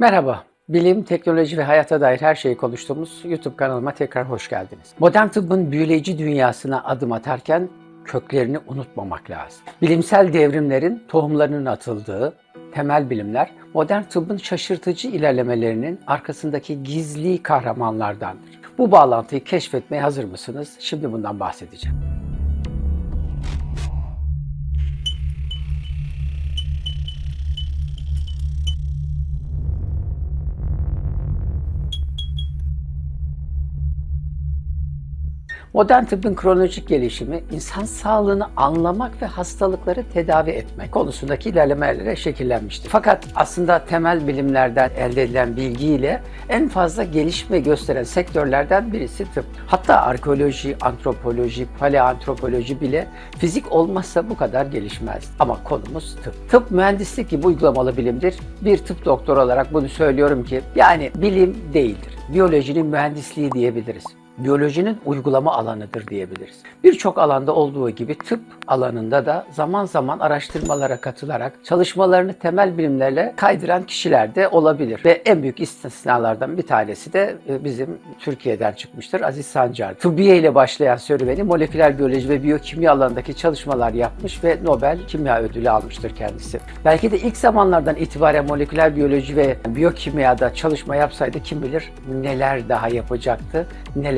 Merhaba. Bilim, teknoloji ve hayata dair her şeyi konuştuğumuz YouTube kanalıma tekrar hoş geldiniz. Modern tıbbın büyüleyici dünyasına adım atarken köklerini unutmamak lazım. Bilimsel devrimlerin tohumlarının atıldığı temel bilimler modern tıbbın şaşırtıcı ilerlemelerinin arkasındaki gizli kahramanlardandır. Bu bağlantıyı keşfetmeye hazır mısınız? Şimdi bundan bahsedeceğim. Modern tıbbın kronolojik gelişimi insan sağlığını anlamak ve hastalıkları tedavi etmek konusundaki ilerlemelere şekillenmiştir. Fakat aslında temel bilimlerden elde edilen bilgiyle en fazla gelişme gösteren sektörlerden birisi tıp. Hatta arkeoloji, antropoloji, paleantropoloji bile fizik olmazsa bu kadar gelişmez. Ama konumuz tıp. Tıp mühendislik gibi uygulamalı bilimdir. Bir tıp doktoru olarak bunu söylüyorum ki yani bilim değildir. Biyolojinin mühendisliği diyebiliriz biyolojinin uygulama alanıdır diyebiliriz. Birçok alanda olduğu gibi tıp alanında da zaman zaman araştırmalara katılarak çalışmalarını temel bilimlerle kaydıran kişiler de olabilir. Ve en büyük istisnalardan bir tanesi de e, bizim Türkiye'den çıkmıştır Aziz Sancar. Tıbbiye ile başlayan serüveni moleküler biyoloji ve biyokimya alanındaki çalışmalar yapmış ve Nobel Kimya Ödülü almıştır kendisi. Belki de ilk zamanlardan itibaren moleküler biyoloji ve biyokimyada çalışma yapsaydı kim bilir neler daha yapacaktı,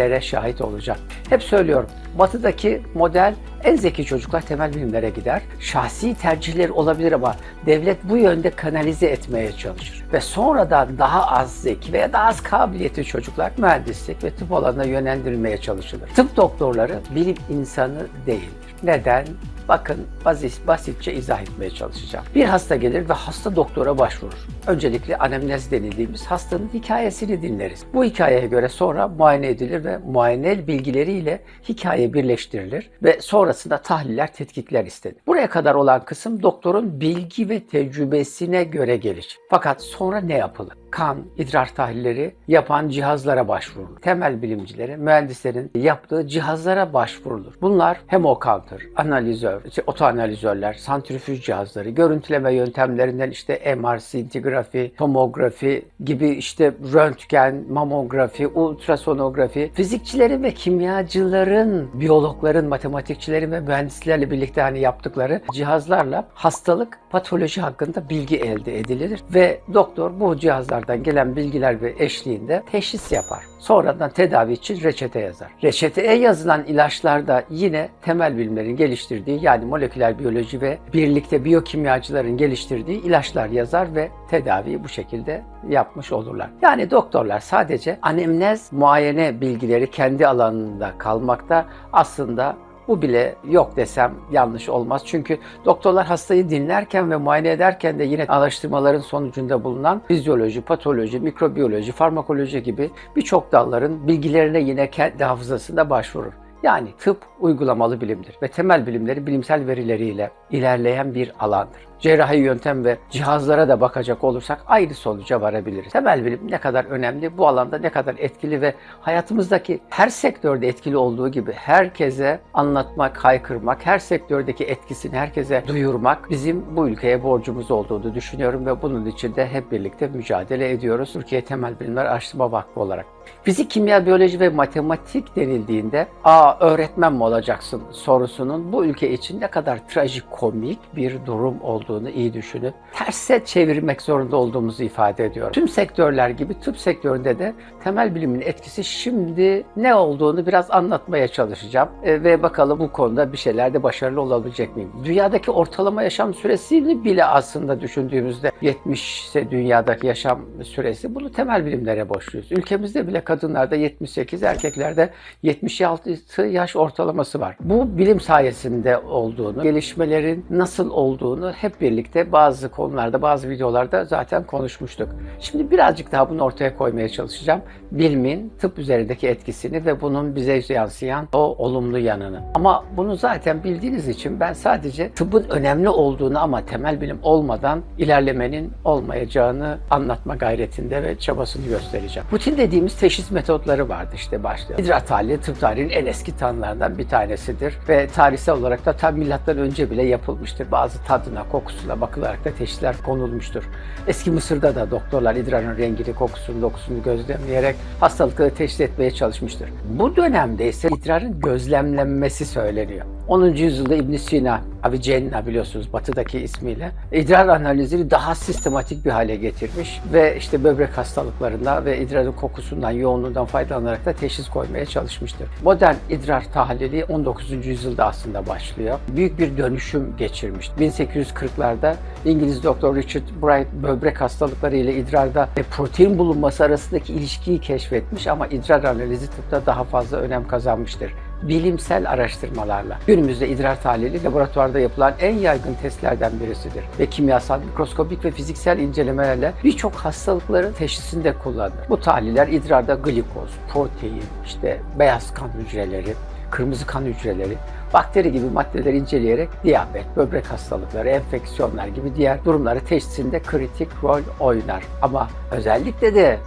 nelere şahit olacak. Hep söylüyorum, batıdaki model en zeki çocuklar temel bilimlere gider. Şahsi tercihleri olabilir ama devlet bu yönde kanalize etmeye çalışır. Ve sonradan daha az zeki veya daha az kabiliyetli çocuklar mühendislik ve tıp alanına yönlendirilmeye çalışılır. Tıp doktorları bilim insanı değildir. Neden? Bakın basit, basitçe izah etmeye çalışacağım. Bir hasta gelir ve hasta doktora başvurur. Öncelikle anemnez denildiğimiz hastanın hikayesini dinleriz. Bu hikayeye göre sonra muayene edilir ve muayene bilgileriyle hikaye birleştirilir ve sonrasında tahliller, tetkikler istenir. Buraya kadar olan kısım doktorun bilgi ve tecrübesine göre gelişir. Fakat sonra ne yapılır? Kan, idrar tahlilleri yapan cihazlara başvurulur. Temel bilimcilerin, mühendislerin yaptığı cihazlara başvurulur. Bunlar hemocounter, analizör, işte otoanalizörler, santrifüj cihazları, görüntüleme yöntemlerinden işte MR, sintigrafi, tomografi gibi işte röntgen, mamografi, ultrasonografi, fizikçilerin ve kimyacıların, biyologların, matematikçilerin ve mühendislerle birlikte hani yaptıkları cihazlarla hastalık, patoloji hakkında bilgi elde edilir ve doktor bu cihazlardan gelen bilgiler ve eşliğinde teşhis yapar. Sonradan tedavi için reçete yazar. Reçeteye yazılan ilaçlarda yine temel bilimlerin geliştirdiği yani moleküler biyoloji ve birlikte biyokimyacıların geliştirdiği ilaçlar yazar ve tedaviyi bu şekilde yapmış olurlar. Yani doktorlar sadece anemnez muayene bilgileri kendi alanında kalmakta aslında bu bile yok desem yanlış olmaz. Çünkü doktorlar hastayı dinlerken ve muayene ederken de yine araştırmaların sonucunda bulunan fizyoloji, patoloji, mikrobiyoloji, farmakoloji gibi birçok dalların bilgilerine yine kendi hafızasında başvurur. Yani tıp uygulamalı bilimdir ve temel bilimleri bilimsel verileriyle ilerleyen bir alandır. Cerrahi yöntem ve cihazlara da bakacak olursak aynı sonuca varabiliriz. Temel bilim ne kadar önemli, bu alanda ne kadar etkili ve hayatımızdaki her sektörde etkili olduğu gibi herkese anlatmak, haykırmak, her sektördeki etkisini herkese duyurmak bizim bu ülkeye borcumuz olduğunu düşünüyorum ve bunun için de hep birlikte mücadele ediyoruz. Türkiye Temel Bilimler Araştırma Vakfı olarak. Fizik, kimya, biyoloji ve matematik denildiğinde aa öğretmen mi olacaksın sorusunun bu ülke için ne kadar trajikomik bir durum olduğunu iyi düşünüp terse çevirmek zorunda olduğumuzu ifade ediyor. Tüm sektörler gibi tıp sektöründe de temel bilimin etkisi şimdi ne olduğunu biraz anlatmaya çalışacağım E, ve bakalım bu konuda bir şeylerde başarılı olabilecek miyim? Dünyadaki ortalama yaşam süresini bile aslında düşündüğümüzde 70 ise dünyadaki yaşam süresi bunu temel bilimlere borçluyuz. Ülkemizde bile kadınlarda 78, erkeklerde 76 yaş ortalaması var. Bu bilim sayesinde olduğunu, gelişmelerin nasıl olduğunu hep birlikte bazı konularda, bazı videolarda zaten konuşmuştuk. Şimdi birazcık daha bunu ortaya koymaya çalışacağım. Bilimin tıp üzerindeki etkisini ve bunun bize yansıyan o olumlu yanını. Ama bunu zaten bildiğiniz için ben sadece tıbbın önemli olduğunu ama temel bilim olmadan ilerlemenin olmayacağını anlatma gayretinde ve çabasını göstereceğim. Rutin dediğimiz teşhis metotları vardı işte başta. İdrar tahlili tıp tarihinin en eski tanılarından bir tanesidir ve tarihsel olarak da tam milattan önce bile yapılmıştır. Bazı tadına, kokusuna kokusuna bakılarak da teşhisler konulmuştur. Eski Mısır'da da doktorlar idrarın rengini, kokusunu, dokusunu gözlemleyerek hastalıkları teşhis etmeye çalışmıştır. Bu dönemde ise idrarın gözlemlenmesi söyleniyor. 10. yüzyılda İbn Sina, Avicenna biliyorsunuz batıdaki ismiyle idrar analizini daha sistematik bir hale getirmiş ve işte böbrek hastalıklarında ve idrarın kokusundan, yoğunluğundan faydalanarak da teşhis koymaya çalışmıştır. Modern idrar tahlili 19. yüzyılda aslında başlıyor. Büyük bir dönüşüm geçirmiş. 1840'larda İngiliz doktor Richard Bright böbrek hastalıkları ile idrarda ve protein bulunması arasındaki ilişkiyi keşfetmiş ama idrar analizi tıpta daha fazla önem kazanmıştır bilimsel araştırmalarla. Günümüzde idrar tahlili laboratuvarda yapılan en yaygın testlerden birisidir ve kimyasal, mikroskopik ve fiziksel incelemelerle birçok hastalıkların teşhisinde kullanılır. Bu tahliller idrarda glikoz, protein, işte beyaz kan hücreleri, kırmızı kan hücreleri, bakteri gibi maddeleri inceleyerek diyabet, böbrek hastalıkları, enfeksiyonlar gibi diğer durumları teşhisinde kritik rol oynar. Ama özellikle de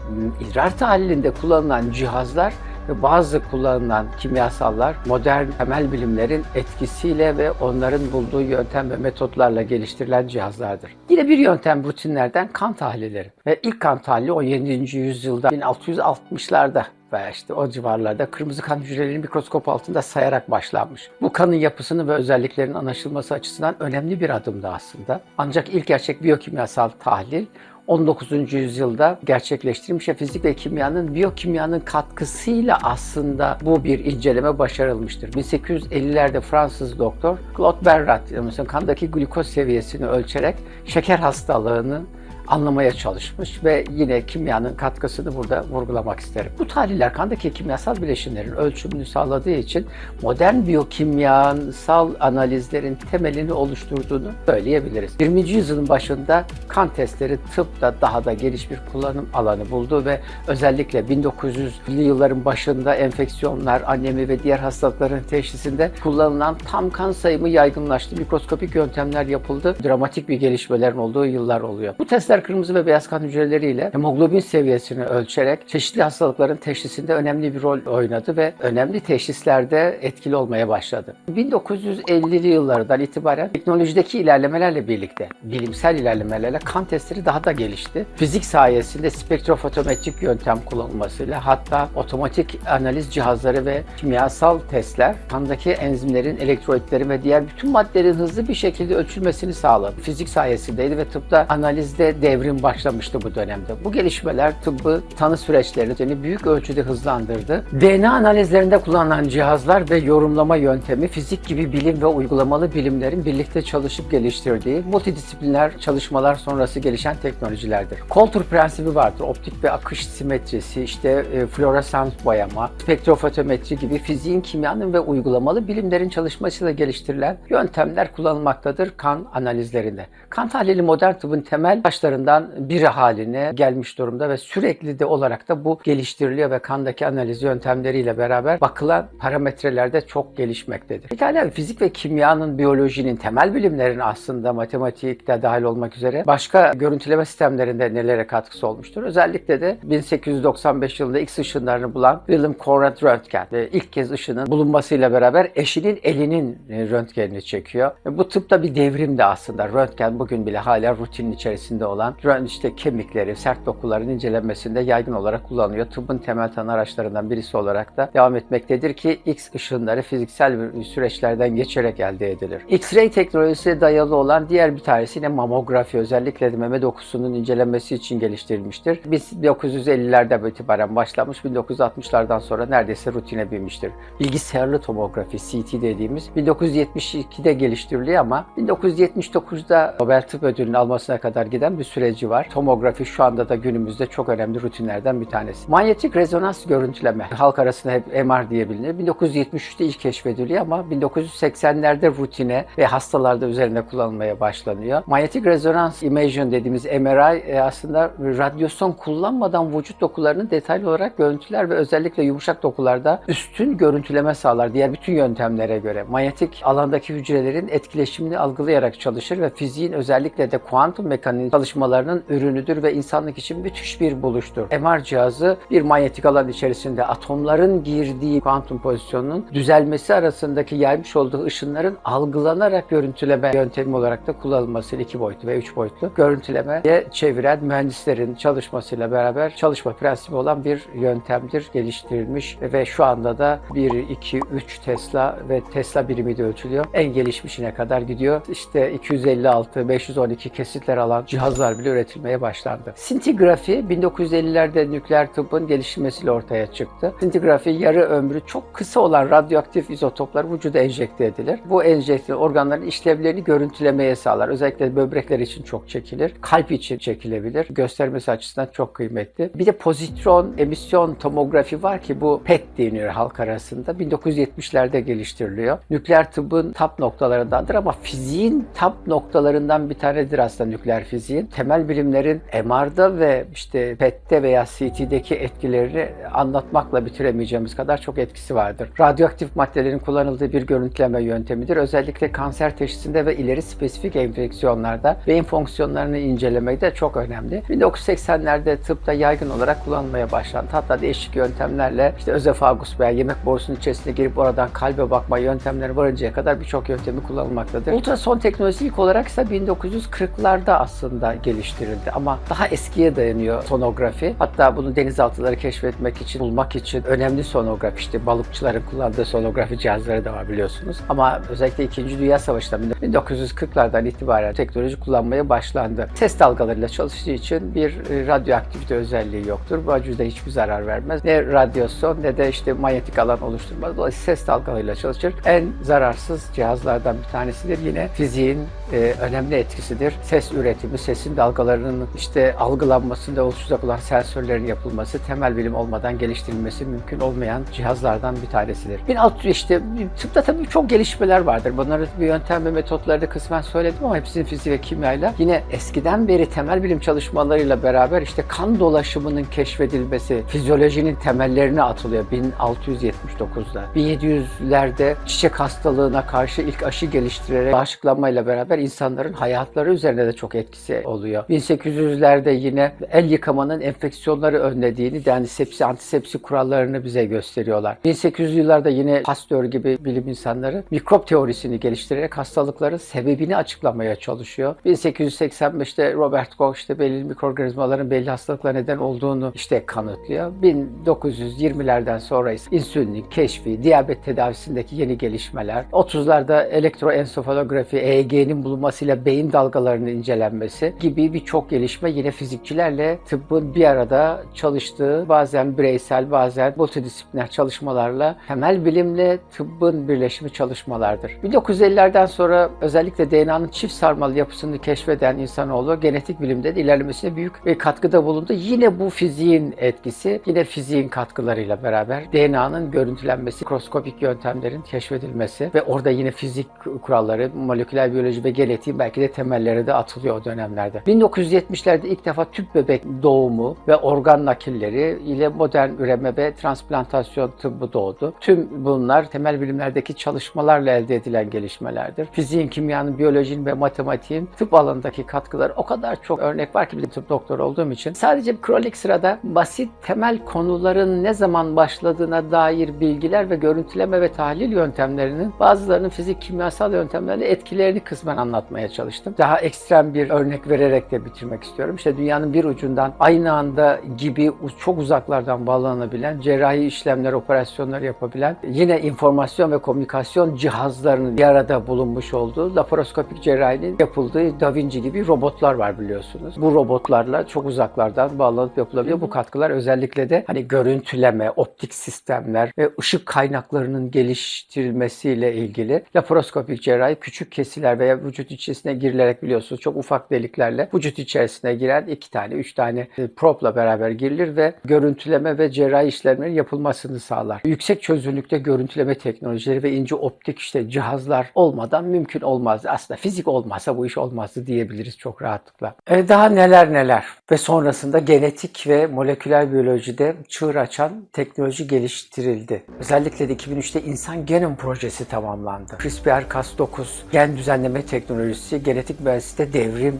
idrar tahlilinde kullanılan cihazlar ve bazı kullanılan kimyasallar modern temel bilimlerin etkisiyle ve onların bulduğu yöntem ve metotlarla geliştirilen cihazlardır. Yine bir yöntem rutinlerden kan tahlilleri. Ve ilk kan tahlili 17. yüzyılda 1660'larda veya işte o civarlarda kırmızı kan hücrelerini mikroskop altında sayarak başlanmış. Bu kanın yapısını ve özelliklerinin anlaşılması açısından önemli bir adımdı aslında. Ancak ilk gerçek biyokimyasal tahlil 19. yüzyılda gerçekleştirilmiş ve fizik ve kimyanın biyokimyanın katkısıyla aslında bu bir inceleme başarılmıştır. 1850'lerde Fransız doktor Claude Berrat, mesela kandaki glikoz seviyesini ölçerek şeker hastalığını anlamaya çalışmış ve yine kimyanın katkısını burada vurgulamak isterim. Bu tahliller kandaki kimyasal bileşimlerin ölçümünü sağladığı için modern biyokimyasal analizlerin temelini oluşturduğunu söyleyebiliriz. 20. yüzyılın başında kan testleri tıpta daha da geniş bir kullanım alanı buldu ve özellikle 1900'lü yılların başında enfeksiyonlar, anemi ve diğer hastalıkların teşhisinde kullanılan tam kan sayımı yaygınlaştı. Mikroskopik yöntemler yapıldı. Dramatik bir gelişmelerin olduğu yıllar oluyor. Bu testler kırmızı ve beyaz kan hücreleriyle hemoglobin seviyesini ölçerek çeşitli hastalıkların teşhisinde önemli bir rol oynadı ve önemli teşhislerde etkili olmaya başladı. 1950'li yıllardan itibaren teknolojideki ilerlemelerle birlikte, bilimsel ilerlemelerle kan testleri daha da gelişti. Fizik sayesinde spektrofotometrik yöntem kullanılmasıyla hatta otomatik analiz cihazları ve kimyasal testler kandaki enzimlerin, elektrolitlerin ve diğer bütün maddelerin hızlı bir şekilde ölçülmesini sağladı. Fizik sayesindeydi ve tıpta analizde devrim başlamıştı bu dönemde. Bu gelişmeler tıbbı tanı süreçlerini büyük ölçüde hızlandırdı. DNA analizlerinde kullanılan cihazlar ve yorumlama yöntemi fizik gibi bilim ve uygulamalı bilimlerin birlikte çalışıp geliştirdiği multidisipliner çalışmalar sonrası gelişen teknolojilerdir. Coulter prensibi vardır. Optik ve akış simetrisi, işte e, floresans boyama, spektrofotometri gibi fiziğin, kimyanın ve uygulamalı bilimlerin çalışmasıyla geliştirilen yöntemler kullanılmaktadır kan analizlerinde. Kan tahlili modern tıbbın temel başlarından biri haline gelmiş durumda ve sürekli de olarak da bu geliştiriliyor ve kandaki analiz yöntemleriyle beraber bakılan parametrelerde çok gelişmektedir. Pekala fizik ve kimyanın, biyolojinin, temel bilimlerin aslında matematikte dahil olmak üzere başka görüntüleme sistemlerinde nelere katkısı olmuştur? Özellikle de 1895 yılında X ışınlarını bulan William Conrad Röntgen ve ilk kez ışının bulunmasıyla beraber eşinin elinin röntgenini çekiyor. Bu tıpta bir devrimdi aslında. Röntgen bugün bile hala rutinin içerisinde olan işte kemikleri, sert dokuların incelenmesinde yaygın olarak kullanılıyor. Tıbbın temel tanı araçlarından birisi olarak da devam etmektedir ki X ışınları fiziksel bir süreçlerden geçerek elde edilir. X-ray teknolojisi dayalı olan diğer bir tanesi yine mamografi özellikle de meme dokusunun incelenmesi için geliştirilmiştir. Biz 1950'lerde itibaren başlamış 1960'lardan sonra neredeyse rutine binmiştir. Bilgisayarlı tomografi CT dediğimiz 1972'de geliştiriliyor ama 1979'da Nobel Tıp Ödülünü almasına kadar giden bir süreci var. Tomografi şu anda da günümüzde çok önemli rutinlerden bir tanesi. Manyetik rezonans görüntüleme halk arasında hep MR diye bilinir. 1973'te ilk keşfediliyor ama 1980'lerde rutine ve hastalarda üzerinde kullanılmaya başlanıyor. Manyetik rezonans imaging dediğimiz MRI e, aslında radyasyon kullanmadan vücut dokularını detaylı olarak görüntüler ve özellikle yumuşak dokularda üstün görüntüleme sağlar diğer bütün yöntemlere göre. Manyetik alandaki hücrelerin etkileşimini algılayarak çalışır ve fiziğin özellikle de kuantum mekaniğinin çalışması çalışmalarının ürünüdür ve insanlık için müthiş bir buluştur. MR cihazı bir manyetik alan içerisinde atomların girdiği kuantum pozisyonunun düzelmesi arasındaki yaymış olduğu ışınların algılanarak görüntüleme yöntemi olarak da kullanılması iki boyutlu ve üç boyutlu görüntülemeye çeviren mühendislerin çalışmasıyla beraber çalışma prensibi olan bir yöntemdir. Geliştirilmiş ve şu anda da 1, 2, 3 Tesla ve Tesla birimi de ölçülüyor. En gelişmişine kadar gidiyor. İşte 256, 512 kesitler alan cihazlar bile üretilmeye başlandı. Sintigrafi 1950'lerde nükleer tıbbın gelişmesiyle ortaya çıktı. Sintigrafi yarı ömrü çok kısa olan radyoaktif izotoplar vücuda enjekte edilir. Bu enjekte organların işlevlerini görüntülemeye sağlar. Özellikle böbrekler için çok çekilir. Kalp için çekilebilir. Göstermesi açısından çok kıymetli. Bir de pozitron emisyon tomografi var ki bu PET deniyor halk arasında. 1970'lerde geliştiriliyor. Nükleer tıbbın tap noktalarındandır ama fiziğin tap noktalarından bir tanedir aslında nükleer fiziğin. Temel bilimlerin MR'da ve işte PET'te veya CT'deki etkilerini anlatmakla bitiremeyeceğimiz kadar çok etkisi vardır. Radyoaktif maddelerin kullanıldığı bir görüntüleme yöntemidir. Özellikle kanser teşhisinde ve ileri spesifik enfeksiyonlarda beyin fonksiyonlarını incelemekte çok önemli. 1980'lerde tıpta yaygın olarak kullanılmaya başlandı. Hatta değişik yöntemlerle işte özefagus veya yemek borusunun içerisine girip oradan kalbe bakma yöntemleri varıncaya kadar birçok yöntemi kullanılmaktadır. Ultrason teknolojisi ilk olarak ise 1940'larda aslında geliştirildi ama daha eskiye dayanıyor sonografi. Hatta bunu denizaltıları keşfetmek için, bulmak için önemli sonografi işte balıkçıların kullandığı sonografi cihazları da var biliyorsunuz. Ama özellikle 2. Dünya Savaşı'nda 1940'lardan itibaren teknoloji kullanmaya başlandı. Ses dalgalarıyla çalıştığı için bir e, radyoaktivite özelliği yoktur. Bu vücuda hiçbir zarar vermez. Ne radyasyon ne de işte manyetik alan oluşturmaz. Dolayısıyla ses dalgalarıyla çalışır. En zararsız cihazlardan bir tanesidir. Yine fiziğin e, önemli etkisidir. Ses üretimi, sesin dalgalarının işte algılanmasında oluşacak olan sensörlerin yapılması temel bilim olmadan geliştirilmesi mümkün olmayan cihazlardan bir tanesidir. 1600 işte tıpta tabii çok gelişmeler vardır. Bunları bir yöntem ve metotları da kısmen söyledim ama hepsinin fiziği ve kimyayla yine eskiden beri temel bilim çalışmalarıyla beraber işte kan dolaşımının keşfedilmesi, fizyolojinin temellerine atılıyor 1679'da. 1700'lerde çiçek hastalığına karşı ilk aşı geliştirerek bağışıklanmayla beraber insanların hayatları üzerinde de çok etkisi oluyor. 1800'lerde yine el yıkamanın enfeksiyonları önlediğini, yani sepsi, antisepsi kurallarını bize gösteriyorlar. 1800'lü yıllarda yine Pasteur gibi bilim insanları mikrop teorisini geliştirerek hastalıkların sebebini açıklamaya çalışıyor. 1885'te Robert Koch işte belirli mikroorganizmaların belli hastalıklara neden olduğunu işte kanıtlıyor. 1920'lerden sonra ise insülinin keşfi, diyabet tedavisindeki yeni gelişmeler, 30'larda elektroensefalografi, EEG'nin bulunmasıyla beyin dalgalarının incelenmesi gibi birçok gelişme yine fizikçilerle tıbbın bir arada çalıştığı bazen bireysel bazen multidisipliner çalışmalarla temel bilimle tıbbın birleşimi çalışmalardır. 1950'lerden sonra özellikle DNA'nın çift sarmalı yapısını keşfeden insanoğlu genetik bilimde de ilerlemesine büyük bir katkıda bulundu. Yine bu fiziğin etkisi, yine fiziğin katkılarıyla beraber DNA'nın görüntülenmesi, mikroskopik yöntemlerin keşfedilmesi ve orada yine fizik kuralları, moleküler biyoloji ve genetiğin belki de temelleri de atılıyor o dönemlerde. 1970'lerde ilk defa tüp bebek doğumu ve organ nakilleri ile modern üreme ve transplantasyon tıbbı doğdu. Tüm bunlar temel bilimlerdeki çalışmalarla elde edilen gelişmelerdir. Fiziğin, kimyanın, biyolojinin ve matematiğin tıp alanındaki katkıları o kadar çok örnek var ki bir tıp doktoru olduğum için. Sadece kronik sırada basit temel konuların ne zaman başladığına dair bilgiler ve görüntüleme ve tahlil yöntemlerinin bazılarının fizik, kimyasal yöntemlerle etkilerini kısmen anlatmaya çalıştım. Daha ekstrem bir örnek vererek de bitirmek istiyorum. İşte dünyanın bir ucundan aynı anda gibi çok uzaklardan bağlanabilen, cerrahi işlemler, operasyonlar yapabilen, yine informasyon ve komünikasyon cihazlarının bir arada bulunmuş olduğu laparoskopik cerrahinin yapıldığı Da Vinci gibi robotlar var biliyorsunuz. Bu robotlarla çok uzaklardan bağlanıp yapılabiliyor. Bu katkılar özellikle de hani görüntüleme, optik sistemler ve ışık kaynaklarının geliştirilmesiyle ilgili laparoskopik cerrahi küçük kesiler veya vücut içerisine girilerek biliyorsunuz çok ufak deliklerle vücut içerisine giren iki tane, üç tane e, propla beraber girilir ve görüntüleme ve cerrahi işlemlerin yapılmasını sağlar. Yüksek çözünürlükte görüntüleme teknolojileri ve ince optik işte cihazlar olmadan mümkün olmaz. Aslında fizik olmasa bu iş olmazdı diyebiliriz çok rahatlıkla. E daha neler neler ve sonrasında genetik ve moleküler biyolojide çığır açan teknoloji geliştirildi. Özellikle de 2003'te insan genom projesi tamamlandı. CRISPR-Cas9 gen düzenleme teknolojisi genetik mühendislikte devrim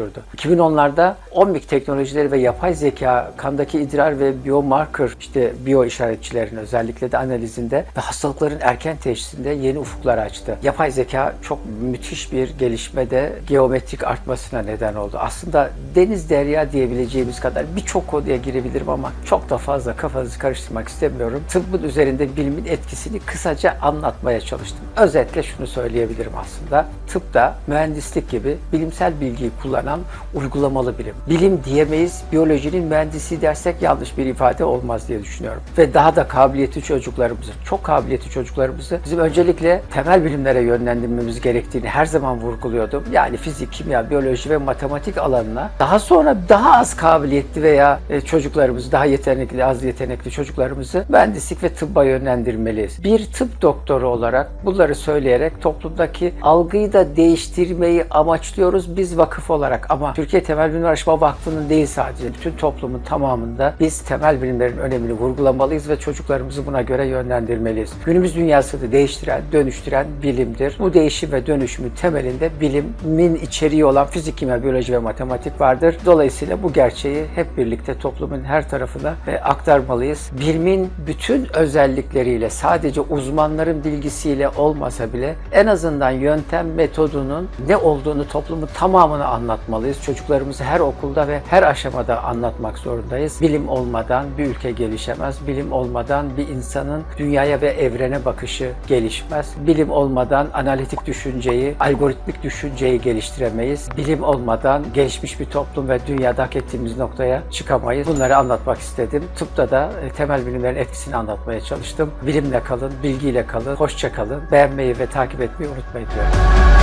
oluşturdu. 2010'larda OMIK teknolojileri ve yapay zeka kandaki idrar ve biomarker işte biyo işaretçilerin özellikle de analizinde ve hastalıkların erken teşhisinde yeni ufuklar açtı. Yapay zeka çok müthiş bir gelişmede geometrik artmasına neden oldu. Aslında deniz derya diyebileceğimiz kadar birçok konuya girebilirim ama çok da fazla kafanızı karıştırmak istemiyorum. Tıbbın üzerinde bilimin etkisini kısaca anlatmaya çalıştım. Özetle şunu söyleyebilirim aslında. Tıpta mühendislik gibi bilimsel bilgiyi kullanan uygulamalı bilim. Bilim diyemeyiz, biyolojinin mühendisi dersek yanlış bir ifade olmaz diye düşünüyorum. Ve daha da kabiliyetli çocuklarımızı, çok kabiliyetli çocuklarımızı bizim öncelikle temel bilimlere yönlendirmemiz gerektiğini her zaman vurguluyordum. Yani fizik, kimya, biyoloji ve matematik alanına daha sonra daha az kabiliyetli veya e, çocuklarımızı, daha yetenekli, az yetenekli çocuklarımızı mühendislik ve tıbba yönlendirmeliyiz. Bir tıp doktoru olarak bunları söyleyerek toplumdaki algıyı da değiştirmeyi amaçlıyoruz biz vakıf olarak ama Türkiye Temel Bilim Araştırma Vakfı'nın değil sadece bütün toplumun tamamında biz temel bilimlerin önemini vurgulamalıyız ve çocuklarımızı buna göre yönlendirmeliyiz. Günümüz dünyasını değiştiren, dönüştüren bilimdir. Bu değişim ve dönüşümün temelinde bilimin içeriği olan fizik, kimya, biyoloji ve matematik vardır. Dolayısıyla bu gerçeği hep birlikte toplumun her tarafına e, aktarmalıyız. Bilimin bütün özellikleriyle sadece uzmanların bilgisiyle olmasa bile en azından yöntem metodunun ne olduğunu toplumun tamamına anlatmalıyız. Çocuklarımızı her okulda ve her aşamada anlatmak zorundayız. Bilim olmadan bir ülke gelişemez. Bilim olmadan bir insanın dünyaya ve evrene bakışı gelişmez. Bilim olmadan analitik düşünceyi, algoritmik düşünceyi geliştiremeyiz. Bilim olmadan gelişmiş bir toplum ve dünyada hak ettiğimiz noktaya çıkamayız. Bunları anlatmak istedim. Tıpta da e, temel bilimlerin etkisini anlatmaya çalıştım. Bilimle kalın, bilgiyle kalın, hoşça kalın. Beğenmeyi ve takip etmeyi unutmayın diyorum.